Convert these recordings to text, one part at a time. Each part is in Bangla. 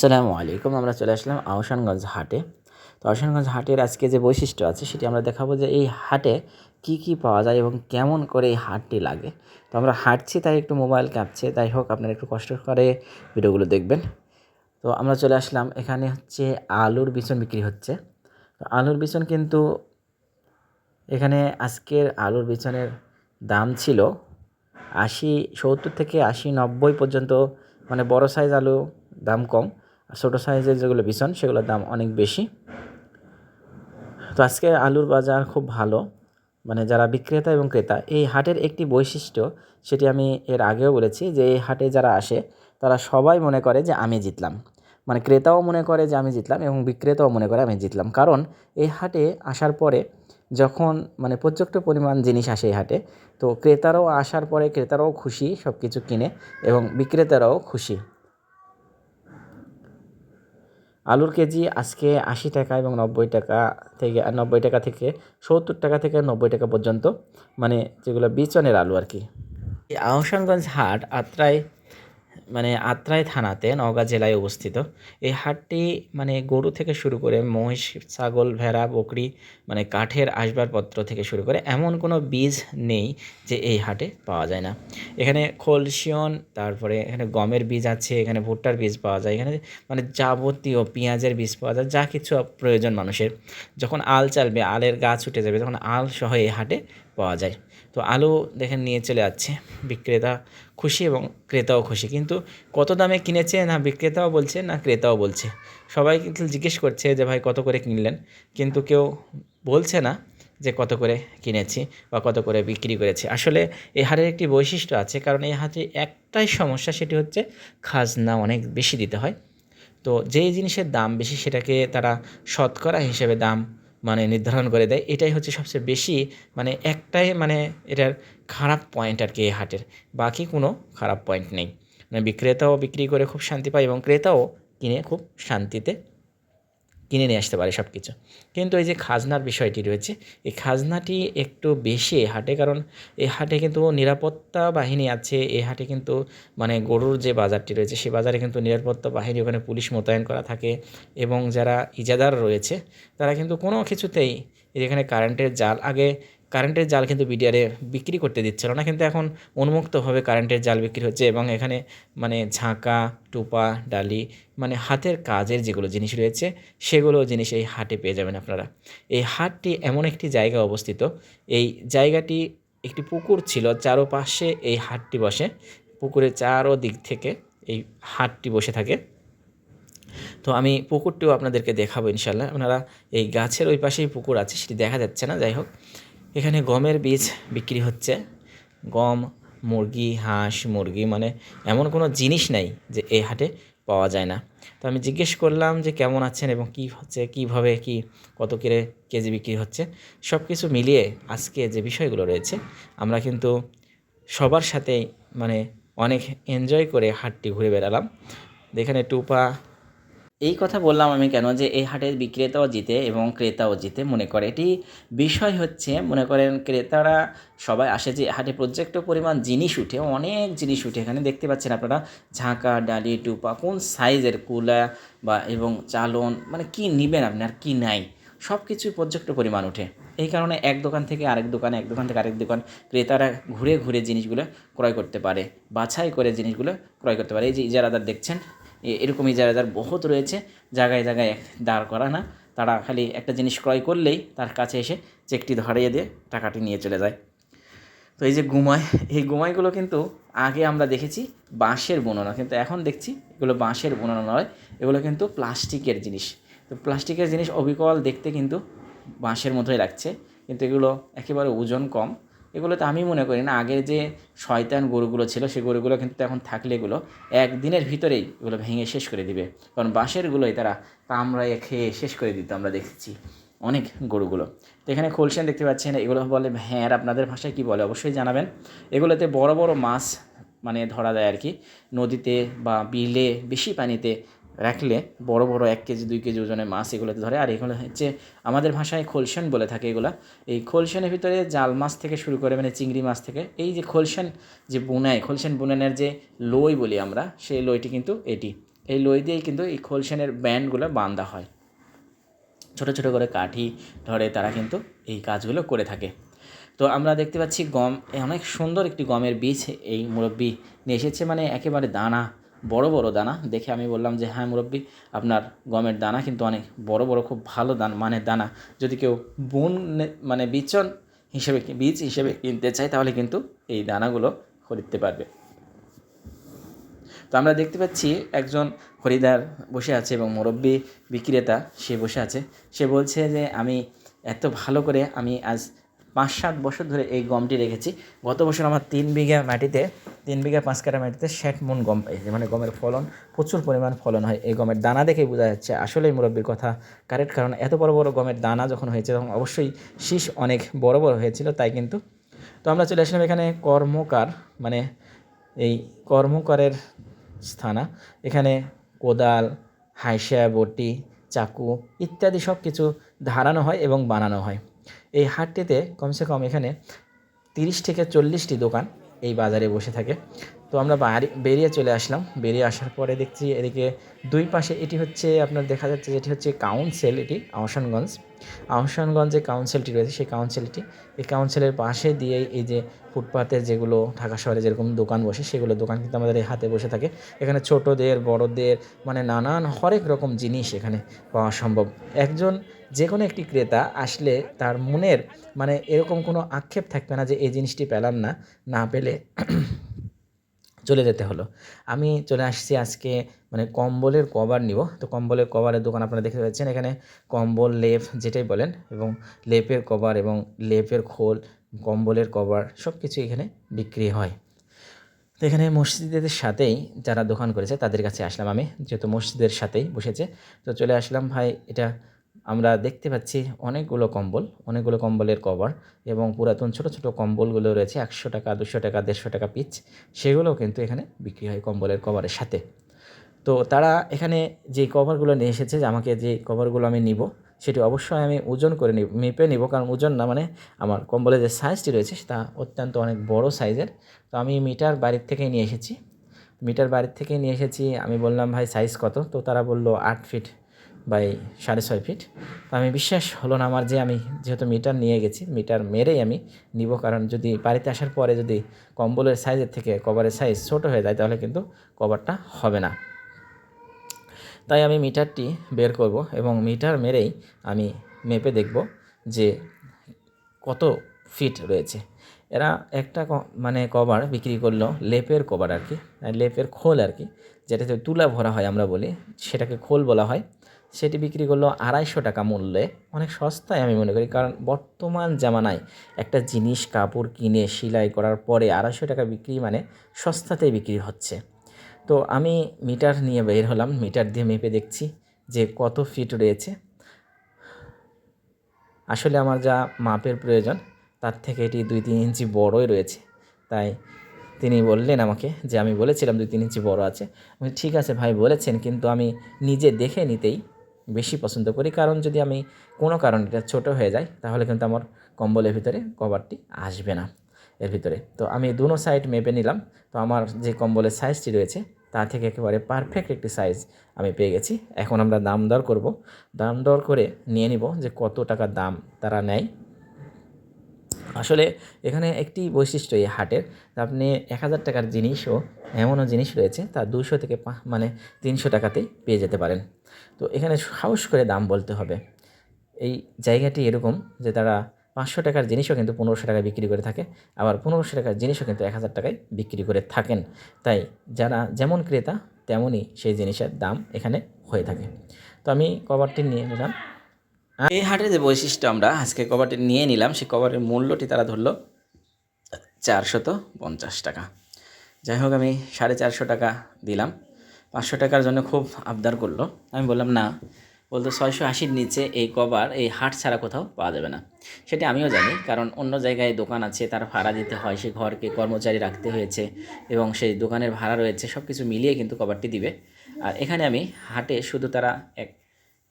আসসালামু আলাইকুম, আমরা চলে আসলাম আহসানগঞ্জ হাটে। তো আহসানগঞ্জ হাটের আজকে যে বৈশিষ্ট্য আছে, সেটি আমরা দেখাবো যে এই হাটে কি কি পাওয়া যায় এবং কেমন করে এই হাটটি লাগে। তো আমরা হাঁটছি, তাই একটু মোবাইল কাঁপছে তাই হোক, আপনারা একটু কষ্ট করে ভিডিওগুলো দেখবেন। তো আমরা চলে আসলাম, এখানে হচ্ছে আলুর বিচন বিক্রি হচ্ছে। তো আলুর বিচন কিন্তু এখানে আজকের আলুর বিচনের দাম ছিল আশি, সত্তর থেকে আশি নব্বই পর্যন্ত মানে বড় সাইজ আলু, দাম কম। ছোটো সাইজের যেগুলো বিছন, সেগুলোর দাম অনেক বেশি। তো আজকে আলুর বাজার খুব ভালো। মানে যারা বিক্রেতা এবং ক্রেতা, এই হাটের একটি বৈশিষ্ট্য সেটি আমি এর আগেও বলেছি যে, এই হাটে যারা আসে, তারা সবাই মনে করে যে, আমি জিতলাম। মানে ক্রেতাও মনে করে যে, আমি জিতলাম এবং বিক্রেতাও মনে করে আমি জিতলাম। কারণ এই হাটে আসার পরে যখন মানে পর্যাপ্ত পরিমাণ জিনিস আসে এই হাটে, তো ক্রেতারাও আসার পরে ক্রেতারাও খুশি সব কিছু কিনে এবং বিক্রেতারাও খুশি। আলুর কেজি আজকে আশি টাকা এবং নব্বই টাকা থেকে নব্বই টাকা থেকে সত্তর টাকা থেকে নব্বই টাকা পর্যন্ত মানে যেগুলো বিচনের আলু আর কি। আহসানগঞ্জ হাট আত্রায় মানে আত্রাই থানাতে নওগাঁ জেলায় অবস্থিত। এই হাটটি মানে গরু থেকে শুরু করে মহিষ, ছাগল, ভেড়া, বকরি মানে কাঠের আসবাবপত্র থেকে শুরু করে এমন কোনো বীজ নেই যে এই হাটে পাওয়া যায় না। এখানে খোলসিয়ন, তারপরে এখানে গমের বীজ আছে, এখানে ভুট্টার বীজ পাওয়া যায়, এখানে মানে যাবতীয় পেঁয়াজের বীজ পাওয়া যায়, যা কিছু প্রয়োজন মানুষের। যখন আল চালবে, আলের গাছ উঠে যাবে, তখন আল সহ এই হাটে পাওয়া যায়। তো আলু দেখেন নিয়ে চলে যাচ্ছে। বিক্রেতা খুশি এবং ক্রেতাও খুশি। কিন্তু কত দামে কিনেছে না বিক্রেতাও বলছে না ক্রেতাও বলছে? সবাই কিন্তু জিজ্ঞেস করছে যে, ভাই, কত করে কিনলেন? কিন্তু কেউ বলছে না যে, কত করে কিনেছি বা কত করে বিক্রি করেছি? আসলে এই হারের একটি বৈশিষ্ট্য আছে। কারণ এই হাতে একটাই সমস্যা সেটি হচ্ছে খাজনা অনেক বেশি দিতে হয়। তো যেই জিনিসের দাম বেশি সেটাকে তারা শতকরা হিসেবে দাম মানে নির্ধারণ করে দেয়, এটাই হচ্ছে সবচেয়ে বেশি মানে একটাই মানে এটার খারাপ পয়েন্ট আর কি এই হাটের। বাকি কোনো খারাপ পয়েন্ট নেই। মানে বিক্রেতাও বিক্রি করে খুব শান্তি পায় এবং ক্রেতাও কিনে খুব শান্তিতে কিনে নিয়ে আসতে পারে সব কিছু কিন্তু এই যে খাজনার বিষয়টি রয়েছে, এই খাজনাটি একটু বেশি এ হাটে, কারণ এ হাটে কিন্তু নিরাপত্তা বাহিনী আছে এ হাটে কিন্তু মানে গরুর যে বাজারটি রয়েছে সে বাজারে কিন্তু নিরাপত্তা বাহিনী ওখানে পুলিশ মোতায়েন করা থাকে এবং যারা ইজাদার রয়েছে, তারা কিন্তু কোনো কিছুতেই যেখানে কারেন্টের জাল, আগে কারেন্টের জাল কিন্তু বিডিআরে বিক্রি করতে দিচ্ছিল না, কিন্তু এখন উন্মুক্তভাবে কারেন্টের জাল বিক্রি হচ্ছে এবং এখানে মানে ঝাঁকা, টুপা, ডালি মানে হাতের কাজের যেগুলো জিনিস রয়েছে, সেগুলো জিনিস এই হাটে পেয়ে যাবেন আপনারা। এই হাটটি এমন একটি জায়গায় অবস্থিত, এই জায়গাটি একটি পুকুর ছিল, চারোপাশে এই হাটটি বসে, পুকুরের চারো দিক থেকে এই হাটটি বসে থাকে। তো আমি পুকুরটিও আপনাদেরকে দেখাবো ইনশাল্লাহ আপনারা এই গাছের ওই পাশেই পুকুর আছে, সেটি দেখা যাচ্ছে না, যাই হোক। এখানে গমের বীজ বিক্রি হচ্ছে। গম, মুরগি, হাঁস, মুরগি মানে এমন কোনো জিনিস নাই যে এই হাটে পাওয়া যায় না। তো আমি জিজ্ঞেস করলাম যে কেমন আছেন এবং কী হচ্ছে, কীভাবে, কি, কত করে কেজি বিক্রি হচ্ছে? সব কিছু মিলিয়ে আজকে যে বিষয়গুলো রয়েছে, আমরা কিন্তু সবার সাথে মানে অনেক এনজয় করে হাটটি ঘুরে বেড়ালাম। এখানে টুপা এই কথা বললাম আমি কেন যে এই হাটের বিক্রেতাও জিতে এবং ক্রেতাও জিতে মনে করে। এটি বিষয় হচ্ছে, মনে করেন ক্রেতারা সবাই আসে যে হাটে পর্যাপ্ত পরিমাণ জিনিস উঠে, অনেক জিনিস উঠে। এখানে দেখতে পাচ্ছেন আপনারা ঝাঁকা ডালি টুপা কোন সাইজের কুলা বা এবং চালন মানে কি নেবেন আপনি আর কী নাই সব কিছুই পর্যাপ্ত পরিমাণ উঠে। এই কারণে এক দোকান থেকে আরেক দোকানে, এক দোকান থেকে আরেক দোকান ক্রেতারা ঘুরে ঘুরে জিনিসগুলো ক্রয় করতে পারে, বাছাই করে জিনিসগুলো ক্রয় করতে পারে। এই যে ইজারাদার দেখছেন এরকমই যারা বহুত রয়েছে, জায়গায় জায়গায় দাঁড় করা না তারা খালি একটা জিনিস ক্রয় করলেই তার কাছে এসে চেকটি ধরিয়ে দিয়ে টাকাটি নিয়ে চলে যায়। তো এই যে গুমায়, এই গুমাইগুলো কিন্তু আগে আমরা দেখেছি বাঁশের বুননা, কিন্তু এখন দেখছি এগুলো বাঁশের বুননা নয়, এগুলো কিন্তু প্লাস্টিকের জিনিস। তো প্লাস্টিকের জিনিস অবিকল দেখতে কিন্তু বাঁশের মতোই লাগছে, কিন্তু এগুলো একেবারে ওজন কম। এগুলোতে আমি মনে করি না। আগের যে শয়তান গরুগুলো ছিল সেই গরুগুলো কিন্তু এখন থাকলে এগুলো একদিনের ভিতরেই এগুলো ভেঙে শেষ করে দিবে। কারণ বাঁশেরগুলোই তারা কামড়ায় খেয়ে শেষ করে দিত, আমরা দেখেছি অনেক গরুগুলো। তো এখানে খোলসেন দেখতে পাচ্ছেন, এগুলো বলে ভ্যাঁর আপনাদের ভাষায় কী বলে অবশ্যই জানাবেন। এগুলোতে বড় বড় মাছ মানে ধরা যায় আর কি। নদীতে বা বিলে, বেশি পানিতে রাখলে বড় বড় এক কেজি, দুই কেজি ওজনের মাছ এগুলোতে ধরে। আর এগুলো হচ্ছে আমাদের ভাষায় খোলসেন বলে থাকে এগুলো। এই খোলসেনের ভিতরে জাল মাছ থেকে শুরু করে মানে চিংড়ি মাছ থেকে, এই যে খোলসেন যে বুনাই, খোলসেন বুনানের যে লই বলি আমরা, সেই লইটি কিন্তু এটি। এই লই দিয়েই কিন্তু এই খোলসেনের ব্যান্ডগুলো বান্ধা হয়। ছোট ছোট করে কাঠি ধরে তারা কিন্তু এই কাজগুলো করে থাকে। তো আমরা দেখতে পাচ্ছি গম অনেক সুন্দর একটি গমের বীজ এই মুরব্বী নিয়ে এসেছে মানে একেবারে দানা বড় বড় দানা। দেখে আমি বললাম যে হ্যাঁ মুরব্বি, আপনার গমের দানা কিন্তু অনেক বড় বড়, খুব ভালো দানা মানে দানা। যদি কেউ বুন মানে বিচন হিসেবে বীজ হিসেবে কিনতে চায়, তাহলে কিন্তু এই দানাগুলো খরিদতে পারবে। তো আমরা দেখতে পাচ্ছি একজন খরিদার বসে আছে এবং মুরব্বী বিক্রেতা সে বসে আছে। সে বলছে যে, আমি এত ভালো করে আমি আজ পাঁচ সাত বছর ধরে এই গমটি রেখেছি। গত বছর আমার তিন বিঘা মাটিতে, তিন বিঘা পাঁচ কাটা মাটিতে ষাট মন গম মানে গমের ফলন, প্রচুর পরিমাণ ফলন হয় এই গমের দানা দেখেই বোঝা যাচ্ছে। আসলেই মুরব্বীর কথা, কারেক্ট? কারণ এত বড় বড় গমের দানা যখন হয়েছে, তখন অবশ্যই শীষ অনেক বড় বড় হয়েছিল, তাই কিন্তু তো আমরা চলে আসলাম এখানে কর্মকার মানে এই কর্মকারের স্থানা। এখানে কোদাল, হাইসা, বটি, চাকু ইত্যাদি সব কিছু ধারানো হয় এবং বানানো হয়। এই হাটটিতে কমসে কম এখানে তিরিশ থেকে চল্লিশটি দোকান এই বাজারে বসে থাকে। তো আমরা বেরিয়ে চলে আসলাম। বেরিয়ে আসার পরে দেখছি এদিকে দুই পাশে এটি হচ্ছে আপনার দেখা যাচ্ছে যেটি হচ্ছে কাউন্সিল এটি, আহসানগঞ্জ। আহসানগঞ্জে কাউন্সিলটি রয়েছে, সেই কাউন্সিলটি। এই কাউন্সিলের পাশে দিয়েই এই যে ফুটপাতের যেগুলো ঢাকা শহরে যেরকম দোকান বসে, সেগুলো দোকান কিন্তু আমাদের এই হাতে বসে থাকে। এখানে ছোটদের, বড়দের মানে নানান হরেক রকম জিনিস এখানে পাওয়া সম্ভব। একজন যে কোনো একটি ক্রেতা আসলে তার মনের মানে এরকম কোনো আক্ষেপ থাকবে না যে এই জিনিসটি পেলাম না না পেলে চলে যেতে হলো। আমি চলে আসছি আজকে মানে কম্বলের কভার নিব। তো কম্বলের কভারের দোকান আপনারা দেখতে পাচ্ছেন, এখানে কম্বল, লেপ যেটাই বলেন এবং লেপের কভার এবং লেপের খোল, কম্বলের কভার সব কিছু এখানে বিক্রি হয়। তো এখানে মসজিদের সাথেই যারা দোকান করেছে তাদের কাছে আসলাম আমি, যেহেতু মসজিদের সাথেই বসেছে। তো চলে আসলাম, ভাই, এটা আমরা দেখতে পাচ্ছি অনেকগুলো কম্বল, অনেকগুলো কম্বলের কভার এবং পুরাতন ছোট ছোট কম্বলগুলো রয়েছে, একশো টাকা, দুশো টাকা, দেড়শো টাকা পিচ। সেগুলোও কিন্তু এখানে বিক্রি হয় কম্বলের কভারের সাথে। তো তারা এখানে যে কভারগুলো নিয়ে এসেছে যে আমাকে যে কভারগুলো আমি নিব, সেটি অবশ্যই আমি ওজন করে নিব, মেপে নিব, কারণ ওজন না মানে আমার কম্বলের যে সাইজটি রয়েছে তা অত্যন্ত অনেক বড় সাইজের তো আমি মিটার বাড়ির থেকেই নিয়ে এসেছি। মিটার বাড়ির থেকে নিয়ে এসেছি, আমি বললাম, ভাই সাইজ কত? তো তারা বলল, আট ফিট বাই সাড়ে ছয় ফিট। আমি বিশ্বাস হলো না আমার যে আমি যেহেতু মিটার নিয়ে গেছি, মিটার মেরেই আমি নিব। কারণ যদি বাড়িতে আসার পরে যদি কম্বলের সাইজের থেকে কভারের সাইজ ছোট হয়ে যায়, তাহলে কিন্তু কভারটা হবে না। তাই আমি মিটারটি বের করব এবং মিটার মেরেই আমি মেপে দেখব যে কত ফিট রয়েছে। এরা একটা মানে কভার বিক্রি করল লেপের কভার আর কি, লেপের খোল আর কি, যেটাতে তুলা ভরা হয় আমরা বলি, সেটাকে খোল বলা হয়। সেটি বিক্রি করল আড়াইশো টাকা মূল্যে। অনেক সস্তায় আমি মনে করি, কারণ বর্তমান জামানায় একটা জিনিস কাপড় কিনে সেলাই করার পরে আড়াইশো টাকা বিক্রি মানে সস্তাতেই বিক্রি হচ্ছে। তো আমি মিটার নিয়ে বের হলাম, মিটার দিয়ে মেপে দেখছি যে কত ফিট রয়েছে। আসলে আমার যা মাপের প্রয়োজন, তার থেকে এটি দুই তিন ইঞ্চি বড়ই রয়েছে। তাই তিনি বললেন আমাকে যে, আমি বলেছিলাম দুই তিন ইঞ্চি বড় আছে। ঠিক আছে ভাই, বলেছেন, কিন্তু আমি নিজে দেখে নিতেই বেশি পছন্দ করি। কারণ যদি আমি কোনো কারণে এটা ছোটো হয়ে যায়, তাহলে কিন্তু আমার কম্বলের ভিতরে কভারটি আসবে না, এর ভিতরে। তো আমি দুনো সাইড মেপে নিলাম। তো আমার যে কম্বলের সাইজটি রয়েছে তা থেকে একেবারে পারফেক্ট একটি সাইজ আমি পেয়ে গেছি। এখন আমরা দাম দর করব। দাম দর করে নিয়ে নিব যে কত টাকা দাম তারা নেয়। আসলে এখানে একটি বৈশিষ্ট্য এই হাটের আপনি এক হাজার টাকার জিনিসও, এমনও জিনিস রয়েছে, তা দুশো থেকে মানে তিনশো টাকাতেই পেয়ে যেতে পারেন। তো এখানে সাহস করে দাম বলতে হবে। এই জায়গাটি এরকম যে তারা পাঁচশো টাকার জিনিসও কিন্তু পনেরোশো টাকায় বিক্রি করে থাকে, আবার পনেরোশো টাকার জিনিসও কিন্তু এক হাজার টাকায় বিক্রি করে থাকেন। তাই যারা যেমন ক্রেতা, তেমনই সেই জিনিসের দাম এখানে হয়ে থাকে। তো আমি কভারটি নিয়ে নিলাম। এই হাটের যে বৈশিষ্ট্য আমরা আজকে কভারটি নিয়ে নিলাম, সেই কভারের মূল্যটি তারা ধরলো চারশত পঞ্চাশ টাকা। যাই হোক, আমি সাড়ে চারশো টাকা দিলাম। পাঁচশো টাকার জন্য খুব আবদার করল। আমি বললাম, না, বলতো ছয়শো আশির নিচে এই কভার, এই হাট ছাড়া কোথাও পাওয়া যাবে না। সেটা আমিও জানি, কারণ অন্য জায়গায় দোকান আছে, তার ভাড়া দিতে হয় সেই ঘরকে কর্মচারী রাখতে হয়েছে, এবং সেই দোকানের ভাড়া রয়েছে সব কিছু মিলিয়ে কিন্তু কভারটি দিবে। আর এখানে আমি হাটে শুধু তারা এক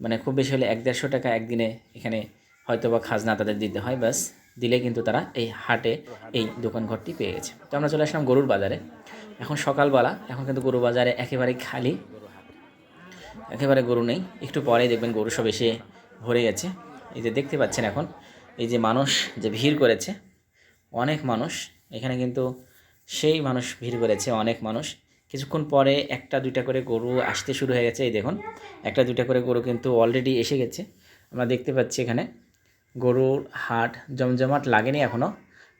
মানে খুব বেশি হলে এক দেড়শো টাকা একদিনে এখানে হয়তো বা খাজনা তাদের দিতে হয়, ব্যাস। দিলে কিন্তু তারা এই হাটে এই দোকান ঘরটি পেয়ে গেছে। তো আমরা চলে আসলাম গরুর বাজারে। এখন সকালবেলা, এখন কিন্তু গরু বাজারে একেবারে খালি, একেবারে গরু নেই। একটু পরেই দেখবেন গরু সব এসে ভরে গেছে। এই যে দেখতে পাচ্ছেন এখন, এই যে মানুষ যে ভিড় করেছে, অনেক মানুষ, এখানে কিন্তু সেই মানুষ ভিড় করেছে, অনেক মানুষ। কিছুক্ষণ পরে একটা, দুইটা করে গরু আসতে শুরু হয়ে গেছে, এই দেখুন। একটা, দুইটা করে গরু কিন্তু অলরেডি এসে গেছে। আমরা দেখতে পাচ্ছি এখানে, গরুর হাট জমজমাট লাগেনি এখনও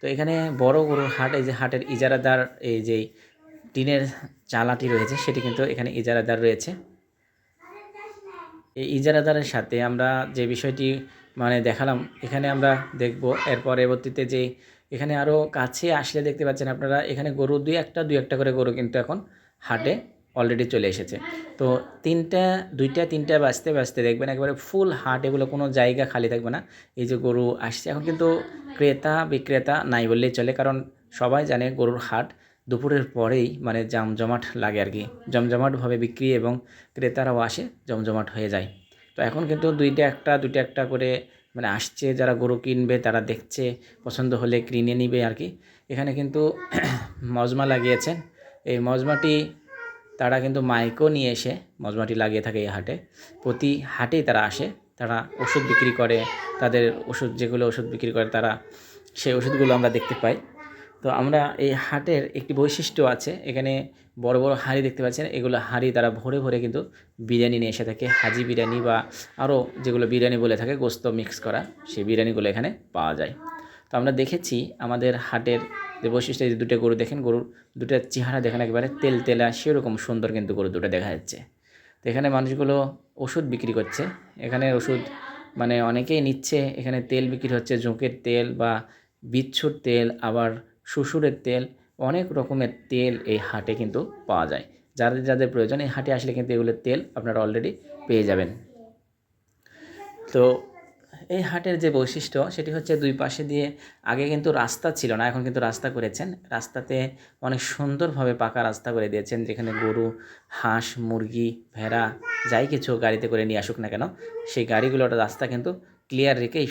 তো এখানে বড় গরুর হাট, এই যে হাটের ইজারাদার, এই যে টিনের চালাটি রয়েছে, সেটি কিন্তু এখানে ইজারাদার রয়েছে। এই ইজারাদারের সাথে আমরা যে বিষয়টি মানে দেখালাম, এখানে আমরা দেখব এর পরবর্তীতে যে এখানে আরও কাছে আসলে দেখতে পাচ্ছেন আপনারা, এখানে গরু দুই একটা দুই একটা করে গরু কিন্তু এখন হাটে অলরেডি চলে এসেছে। তো তিনটা, দুইটা, তিনটা বাজতে বাজতে দেখবেন একবারে ফুল হাট, এগুলো কোনো জায়গা খালি থাকবে না। এই যে গরু আসছে, এখন কিন্তু ক্রেতা, বিক্রেতা নাই বললেই চলে, কারণ সবাই জানে গরুর হাট দুপুরের পরেই মানে জমজমাট লাগে আর কি। জমজমাটভাবে বিক্রি এবং ক্রেতারাও আসে, জমজমাট হয়ে যায়। তো এখন কিন্তু দুইটা একটা দুইটা একটা করে মানে আসছে, যারা গরু কিনবে, তারা দেখছে, পছন্দ হলে কিনে নিবে আর কি। এখানে কিন্তু মজমা লাগিয়েছেন এই মজমাটি, তারা কিন্তু মাইকও নিয়ে এসে মজমাটি লাগিয়ে থাকে এই হাটে। প্রতি হাটেই তারা আসে, তারা ওষুধ বিক্রি করে, তাদের ওষুধ, যেগুলো ওষুধ বিক্রি করে, তারা সেই ওষুধগুলো আমরা দেখতে পাই। তো আমরা এই হাটের একটি বৈশিষ্ট্য আছে। এখানে বড় বড় হাঁড়ি দেখতে পাচ্ছেন। এগুলো হাঁড়ি তারা ভরে ভরে কিন্তু বিরিয়ানি নিয়ে এসে থাকে। হাজি বিরিয়ানি বা আরও যেগুলো বিরিয়ানি বলে থাকে, গোস্ত মিক্স করা, সেই বিরিয়ানিগুলো এখানে পাওয়া যায়। তো আমরা দেখেছি আমাদের হাটের যে বৈশিষ্ট্য যে দুটো গরু দেখেন, গরুর দুটো চেহারা দেখেন একেবারে তেল তেলা, সেরকম সুন্দর কিন্তু গরু দুটো দেখা যাচ্ছে। তো এখানে মানুষগুলো ওষুধ বিক্রি করছে। এখানে ওষুধ মানে অনেকেই নিচ্ছে। এখানে তেল বিক্রি হচ্ছে জোঁকের তেল বা বিচ্ছুর তেল, আবার শ্বশুরের তেল। অনেক রকমের তেল এই হাটে কিন্তু পাওয়া যায়। যাদের যাদের প্রয়োজন এই হাটে আসলে কিন্তু এগুলোর তেল আপনারা অলরেডি পেয়ে যাবেন। তো এই হাটের যে বৈশিষ্ট্য সেটি হচ্ছে দুই পাশে দিয়ে আগে কিন্তু রাস্তা ছিল না, এখন কিন্তু রাস্তা করেছেন। রাস্তাতে অনেক সুন্দরভাবে পাকা রাস্তা করে দিয়েছেন, যেখানে গরু, হাঁস, মুরগি, ভেড়া, যাই কিছু গাড়িতে করে নিয়ে আসুক না কেন, সেই গাড়িগুলোর রাস্তা কিন্তু ক্লিয়ার রেখেই